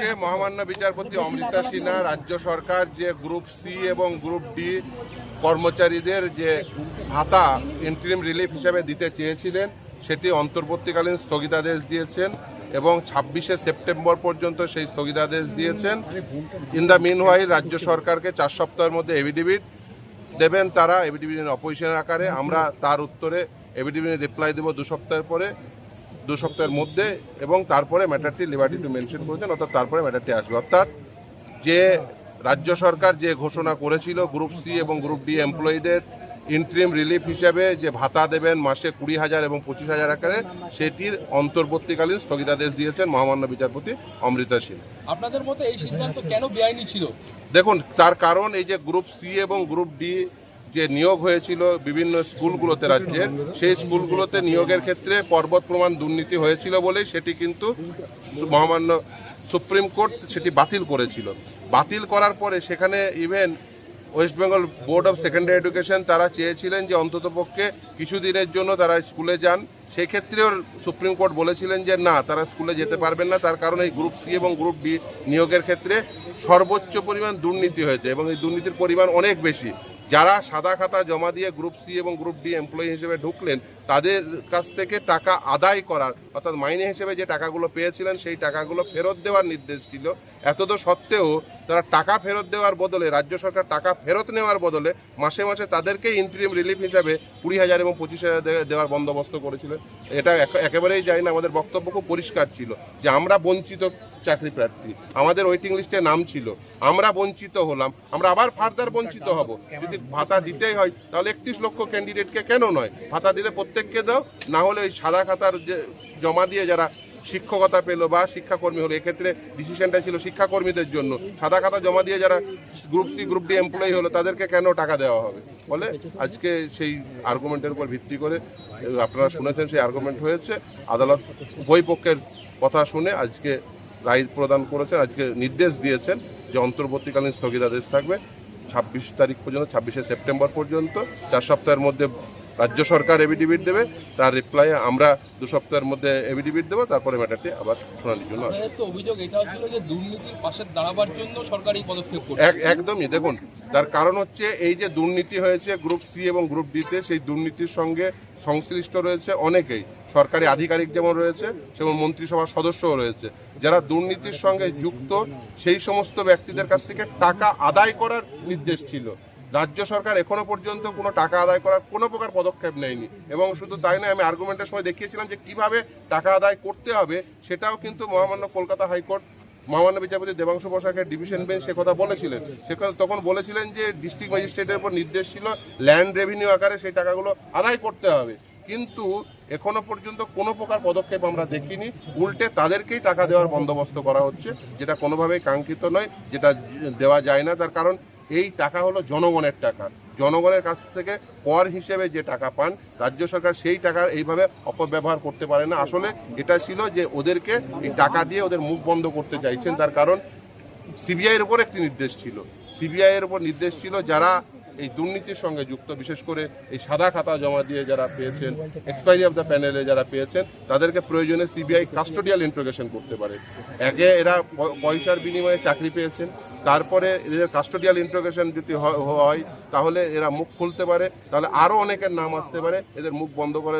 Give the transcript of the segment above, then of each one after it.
আজকে মহামান্য বিচারপতি অমৃতা সিনহা, রাজ্য সরকার যে গ্রুপ সি এবং গ্রুপ ডি কর্মচারীদের যে ভাতা ইন্টারিম রিলিফ হিসাবে দিতে চেয়েছিলেন, সেটি অন্তর্বর্তীকালীন স্থগিতাদেশ দিয়েছেন এবং ছাব্বিশে সেপ্টেম্বর পর্যন্ত সেই স্থগিতাদেশ দিয়েছেন। ইন দ্য মিন রাজ্য সরকারকে চার সপ্তাহের মধ্যে এভিডিভিট দেবেন তারা এভিডিভিটের অপোজিশনের আকারে। আমরা তার উত্তরে এভিডিভিটের রিপ্লাই দেবো দু সপ্তাহের পরে। দু সপ্তাহের মধ্যে এবং তারপরে ম্যাটারটি লিবার্টি টু মেনশন করেছেন অর্থাৎ তারপরে ম্যাটারটি আসবে। অর্থাৎ যে রাজ্য সরকার যে ঘোষণা করেছিল গ্রুপ সি এবং গ্রুপ ডি এমপ্লয়ীদের ইন্ট্রিম রিলিফ হিসাবে যে ভাতা দেবেন মাসে কুড়ি হাজার এবং পঁচিশ হাজার আকারে সেটির অন্তর্বর্তীকালীন স্থগিতাদেশ দিয়েছেন মহামান্য বিচারপতি অমৃতা সিং আপনাদের মতে এই সিদ্ধান্ত কেন বেআইনি ছিল? দেখুন তার কারণ এই যে গ্রুপ সি এবং গ্রুপ ডি যে নিয়োগ হয়েছিল বিভিন্ন স্কুলগুলোতে রাজ্যের, সেই স্কুলগুলোতে নিয়োগের ক্ষেত্রে পর্বত প্রমাণ দুর্নীতি হয়েছিল বলেই সেটি কিন্তু মহামান্য সুপ্রিম কোর্ট সেটি বাতিল করেছিল। বাতিল করার পরে সেখানে even West Bengal board of secondary education তারা চেয়েছিলেন যে অন্ততপক্ষে কিছুদিনের জন্য তারা স্কুলে যান। সেই ক্ষেত্রেও সুপ্রিম কোর্ট বলেছিলেন যে না, তারা স্কুলে যেতে পারবেন না। তার কারণে এই গ্রুপ সি এবং গ্রুপ ডি নিয়োগের ক্ষেত্রে সর্বোচ্চ পরিমাণ দুর্নীতি হয়েছে এবং এই দুর্নীতির পরিমাণ অনেক বেশি। যারা সাদা খাতা জমা দিয়ে গ্রুপ সি এবং গ্রুপ ডি এমপ্লয়ি হিসেবে ঢুকলেন, তাদের কাছ থেকে টাকা আদায় করার, অর্থাৎ মাইনে হিসেবে যে টাকাগুলো পেয়েছিলেন, সেই টাকাগুলো ফেরত দেওয়ার নির্দেশ ছিল। এতদ সত্ত্বেও তারা টাকা ফেরত দেওয়ার বদলে, রাজ্য সরকার টাকা ফেরত নেওয়ার বদলে মাসে মাসে তাদেরকে ইন্টারিম রিলিফ হিসাবে কুড়ি হাজার এবং পঁচিশ হাজার দেওয়ার বন্দোবস্ত করেছিলেন। এটা একেবারেই যায় না, আমাদের বক্তব্য খুব পরিষ্কার ছিল যে আমরা বঞ্চিত চাকরি প্রার্থী। আমাদের ওয়েটিং লিস্টে নাম ছিল, আমরা বঞ্চিত হলাম, আমরা আবার ফার্দার বঞ্চিত হব। যদি ভাতা দিতেই হয়, তাহলে একত্রিশ লক্ষ ক্যান্ডিডেটকে কেন নয়? ভাতা দিলে প্রত্যেককে দাও, না হলে ওই সাদা খাতার যে জমা দিয়ে যারা শিক্ষকতা পেল বা শিক্ষাকর্মী হলো, এক্ষেত্রে ডিসিশনটা ছিল শিক্ষাকর্মীদের জন্য। সাদা খাতা জমা দিয়ে যারা group C group D employee হলো, তাদেরকে কেন টাকা দেওয়া হবে? বলে আজকে সেই আর্গুমেন্টের উপর ভিত্তি করে, আপনারা শুনেছেন সেই আর্গুমেন্ট হয়েছে। আদালত উভয় পক্ষের কথা শুনে আজকে রায় প্রদান করেছেন, আজকে নির্দেশ দিয়েছেন যে অন্তর্বর্তীকালীন স্থগিতাদেশ থাকবে। ছাব্বিশ তারিখ পর্যন্ত ছাব্বিশে সেপ্টেম্বর পর্যন্ত চার সপ্তাহের মধ্যে রাজ্য সরকার এভিডিভিট দেবে তার রিপ্লাই আমরা দু সপ্তাহের মধ্যে এভিডিভিট দেবো তারপরে ম্যাটারটি আবার শুনানির জন্য অভিযোগ যে দুর্নীতির পাশে দাঁড়াবার জন্য সরকার পদক্ষেপ এক একদমই দেখুন তার কারণ হচ্ছে এই যে দুর্নীতি হয়েছে গ্রুপ সি এবং গ্রুপ ডিতে সেই দুর্নীতির সঙ্গে সংশ্লিষ্ট রয়েছে অনেকেই। সরকারি আধিকারিক যেমন রয়েছে সেমন মন্ত্রিসভার সদস্যও রয়েছে। যারা দুর্নীতির সঙ্গে যুক্ত সেই সমস্ত ব্যক্তিদের কাছ থেকে টাকা আদায় করার নির্দেশ ছিল। রাজ্য সরকার এখনও পর্যন্ত কোনো টাকা আদায় করার কোনো প্রকার পদক্ষেপ নেয়নি। এবং শুধু তাই নয়, আমি আর্গুমেন্টের সময় দেখিয়েছিলাম যে কীভাবে টাকা আদায় করতে হবে, সেটাও কিন্তু মহামান্য কলকাতা হাইকোর্ট, মহামান্য বিচারপতি দেবাংশু বসাকের ডিভিশন বেঞ্চ সে কথা বলেছিলেন। সে তখন বলেছিলেন যে ডিস্ট্রিক্ট ম্যাজিস্ট্রেটের উপর নির্দেশ ছিল ল্যান্ড রেভিনিউ আকারে সেই টাকাগুলো আদায় করতে হবে। কিন্তু এখনও পর্যন্ত কোনো প্রকার পদক্ষেপ আমরা দেখিনি। উল্টে তাদেরকেই টাকা দেওয়ার বন্দোবস্ত করা হচ্ছে, যেটা কোনোভাবেই কাঙ্ক্ষিত নয়, যেটা দেওয়া যায় না। তার কারণ এই টাকা হলো জনগণের টাকা। জনগণের কাছ থেকে কর হিসেবে যে টাকা পান, রাজ্য সরকার সেই টাকা এইভাবে অপব্যবহার করতে পারে না। আসলে এটা ছিল যে ওদেরকে এই টাকা দিয়ে ওদের মুখ বন্ধ করতে চাইছেন, তার কারণ সিবিআইয়ের উপর একটি নির্দেশ ছিল। সিবিআইয়ের উপর নির্দেশ ছিল যারা এই দুর্নীতির সঙ্গে যুক্ত, বিশেষ করে এই সাদা খাতা জমা দিয়ে যারা পেয়েছেন এক্সপায়ারি অফ দ্য প্যানেলে যারা পেয়েছেন, তাদেরকে প্রয়োজনে সিবিআই কাস্টোডিয়াল ইন্ট্রোগেশন করতে পারে। একে এরা পয়সার বিনিময়ে চাকরি পেয়েছেন তারপরে এদের কাস্টোডিয়াল ইন্ট্রোগেশন যদি হয় তাহলে এরা মুখ খুলতে পারে তাহলে আরও অনেকের নাম আসতে পারে এদের মুখ বন্ধ করে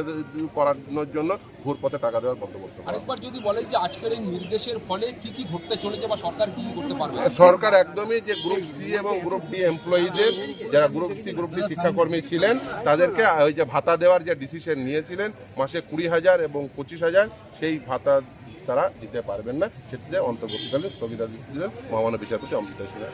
করানোর জন্য ঘুর পথে টাকা দেওয়ার বন্দোবস্ত। আরেকবার যদি বলেন যে আজকের এই নির্দেশের ফলে কি কি ঘটতে চলেছে বা সরকার কি করতে পারবে সরকার একদমই যে গ্রুপ সি এবং গ্রুপ ডি এমপ্লয়ীদের যারা গ্রুপ সি গ্রুপ ডি শিক্ষাকর্মী ছিলেন তাদেরকে ওই যে ভাতা দেওয়ার যে ডিসিশন নিয়েছিলেন মাসে কুড়ি হাজার এবং পঁচিশ হাজার সেই ভাতা তারা দিতে পারবেন না। ক্ষেত্রে অন্তর্বর্তীকালে স্থগিতাদেশ দিলেন মহামান্য বিচারপতি অমৃতা সিনহা